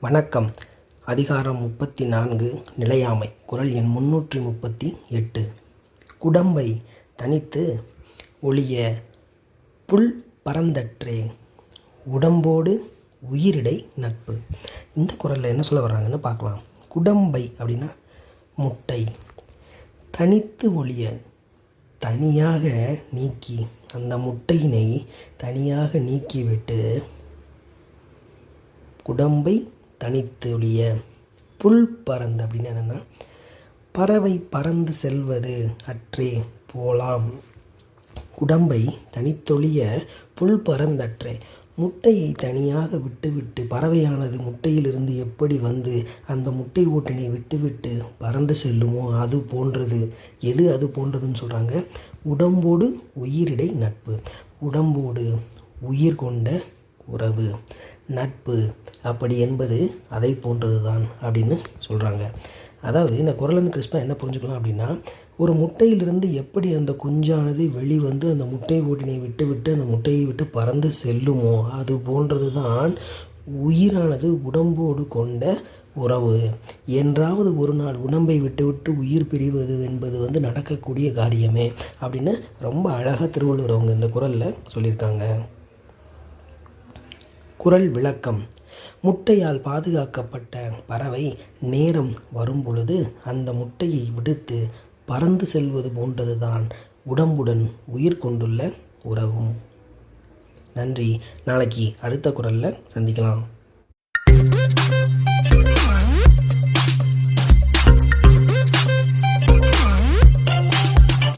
வணக்கம். அதிகாரம் முப்பத்தி நான்கு நிலையாமை. குரல் எண் முன்னூற்றி முப்பத்தி எட்டு. குடம்பை தனித்து ஒளிய புல் பரந்தற்றே உடம்போடு உயிரிடை நட்பு. இந்த குரலில் என்ன சொல்ல வர்றாங்கன்னு பார்க்கலாம். குடம்பை அப்படின்னா முட்டை. தனித்து ஒளிய தனியாக நீக்கி அந்த முட்டையினை தனியாக நீக்கிவிட்டு குடம்பை தனித்தொழிய புல் பறந்து அப்படின்னு என்னென்னா பறவை பறந்து செல்வது அற்றே போலாம். உடம்பை தனித்தொழிய புல் பறந்தற்றே முட்டையை தனியாக விட்டுவிட்டு பறவையானது முட்டையிலிருந்து எப்படி வந்து அந்த முட்டை ஓட்டினை விட்டுவிட்டு பறந்து செல்லுமோ அது போன்றது. எது அது போன்றதுன்னு சொல்கிறாங்க உடம்போடு உயிரிடை நட்பு. உடம்போடு உயிர் கொண்ட உறவு. நட்பு அப்படி என்பது அதை போன்றது தான் அப்படின்னு சொல்கிறாங்க அதாவது இந்த குரலிருந்து கிறிஸ்பா என்ன புரிஞ்சுக்கலாம் அப்படின்னா ஒரு முட்டையிலிருந்து எப்படி அந்த குஞ்சானது வெளிவந்து அந்த முட்டை ஓட்டினை விட்டு விட்டு அந்த முட்டையை விட்டு பறந்து செல்லுமோ அது போன்றது தான் உயிரானது உடம்போடு கொண்ட உறவு. என்றாவது ஒரு நாள் உடம்பை விட்டுவிட்டு உயிர் பிரிவது என்பது வந்து நடக்கக்கூடிய காரியமே அப்படின்னு ரொம்ப அழகாக திருவள்ளுவர் அவங்க இந்த குரலில் சொல்லியிருக்காங்க. குரல் விளக்கம். முட்டையால் பாதுகாக்கப்பட்ட பறவை நேரம் வரும்பொழுது அந்த முட்டையை விடுத்து பறந்து செல்வது போன்றதுதான் உடம்புடன் உயிர் கொண்டுள்ள உறவும். நன்றி. நாளைக்கு அடுத்த குரலில் சந்திக்கலாம்.